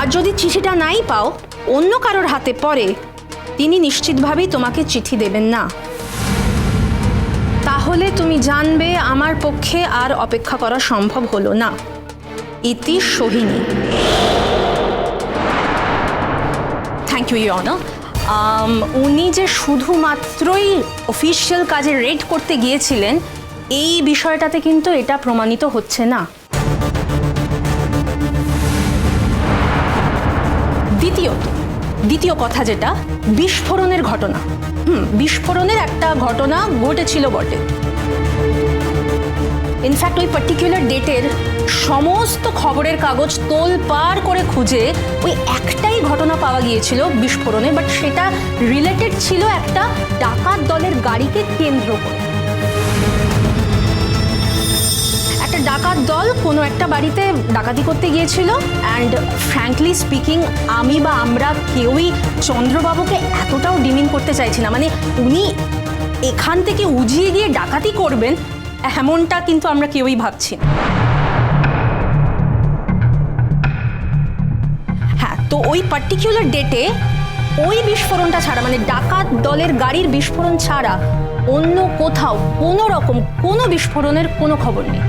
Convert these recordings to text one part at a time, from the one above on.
আর যদি চিঠিটা নাই পাও, অন্য কারোর হাতে পড়ে, তিনি নিশ্চিতভাবেই তোমাকে চিঠি দেবেন না। তাহলে তুমি জানবে আমার পক্ষে আর অপেক্ষা করা সম্ভব হলো না। ইতি সোহিনী। থ্যাংক ইউ ইয়না উনি যে শুধুমাত্রই অফিসিয়াল কাজে রেড করতে গিয়েছিলেন, এই বিষয়টাতে কিন্তু এটা প্রমাণিত হচ্ছে না। দ্বিতীয় কথা যেটা, বিস্ফোরণের ঘটনা। হুম, বিস্ফোরণের একটা ঘটনা ঘটেছিল বটে। ইনফ্যাক্ট ওই পার্টিকুলার ডেটের সমস্ত খবরের কাগজ তোল পার করে খুঁজে ওই একটাই ঘটনা পাওয়া গিয়েছিল বিস্ফোরণে বাট সেটা রিলেটেড ছিল একটা ডাকাত দলের গাড়িকে কেন্দ্র করে। ডাকাত দল কোনো একটা বাড়িতে ডাকাতি করতে গিয়েছিল। অ্যান্ড ফ্র্যাঙ্কলি স্পিকিং আমি বা আমরা কেউই চন্দ্রবাবুকে এতটাও ডিমিন করতে চাইছি না। মানে উনি এখান থেকে উজিয়ে গিয়ে ডাকাতি করবেন, এমনটা কিন্তু আমরা কেউই ভাবছি হ্যাঁ তো ওই পার্টিকুলার ডেটে ওই বিস্ফোরণটা ছাড়া মানে ডাকাত দলের গাড়ির বিস্ফোরণ ছাড়া অন্য কোথাও কোনো রকম কোনো বিস্ফোরণের কোনো খবর নেই।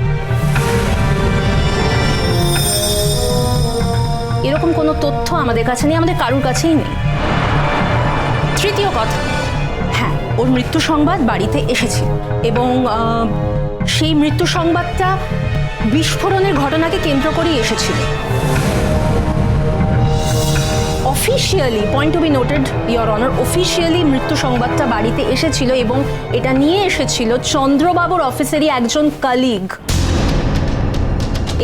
এরকম কোনো তথ্য আমাদের কাছে নেই, আমাদের কারুর কাছেই নেই। তৃতীয় কথা হ্যাঁ ওর মৃত্যু সংবাদ বাড়িতে এসেছিল এবং সেই মৃত্যু সংবাদটা বিস্ফোরণের ঘটনাকে কেন্দ্র করেই এসেছিল। Officially point to be noted your honour officially মৃত্যু সংবাদটা বাড়িতে এসেছিল এবং এটা নিয়ে এসেছিল চন্দ্রবাবুর অফিসেরই একজন কালিগ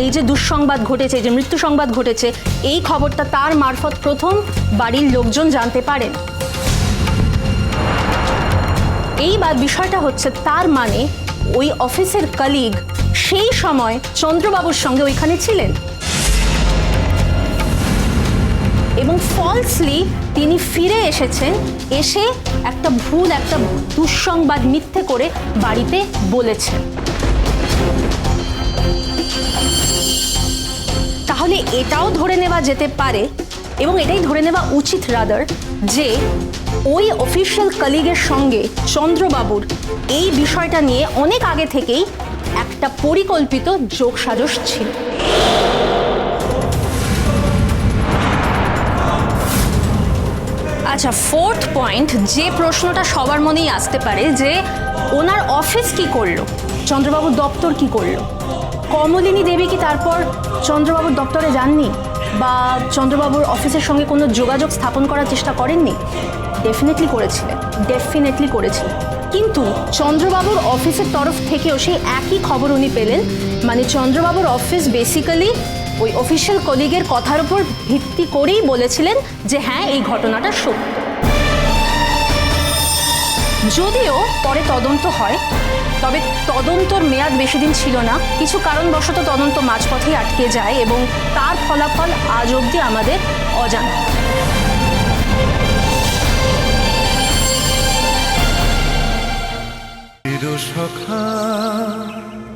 এই যে দুঃসংবাদ ঘটেছে যে মৃত্যু সংবাদ ঘটেছে, এই খবরটা তার মারফত প্রথম বাড়ির লোকজন জানতে পারেন। এই বা বিষয়টা হচ্ছে তার মানে ওই অফিসের কালিগ সেই সময় চন্দ্রবাবুর সঙ্গে ওইখানে ছিলেন। এবং ফলসলি তিনি ফিরে এসেছেন, এসে একটা ভুল, একটা দুঃসংবাদ মিথ্যে করে বাড়িতে বলেছেন। তাহলে এটাও ধরে নেওয়া যেতে পারে এবং এটাই ধরে নেওয়া উচিত রাদার যে ওই অফিসিয়াল কলিগের সঙ্গে চন্দ্রবাবুর এই বিষয়টা নিয়ে অনেক আগে থেকেই একটা পরিকল্পিত যোগসাজশ ছিল। আচ্ছা ফোর্থ পয়েন্ট যে প্রশ্নটা সবার মনেই আসতে পারে যে ওনার অফিস কি করল? চন্দ্রবাবুর দপ্তর কি করল? কমলিনী দেবী কি তারপর চন্দ্রবাবুর দপ্তরে যাননি? বা চন্দ্রবাবুর অফিসের সঙ্গে কোনো যোগাযোগ স্থাপন করার চেষ্টা করেননি? ডেফিনেটলি করেছিলেন ডেফিনেটলি করেছিলেন। কিন্তু চন্দ্রবাবুর অফিসের তরফ থেকেও সেই একই খবর উনি পেলেন। মানে চন্দ্রবাবুর অফিস বেসিক্যালি ওই অফিসিয়াল কলিগের কথার উপর ভিত্তি করেই বলেছিলেন যে হ্যাঁ এই ঘটনাটা সত্য। যদিও পরে তদন্ত হয় তবে তদন্তর মেয়াদ বেশি দিন ছিল না। কিছু কারণবশত তদন্ত মাঝপথেই আটকে যায় এবং তার ফলাফল আজ অবধি আমাদের অজানা।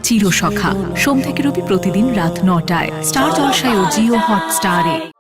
চিরসখা। সোম থেকে রবি প্রতিদিন রাত নটায়। স্টার জলসায় ও জিও হটস্টারে।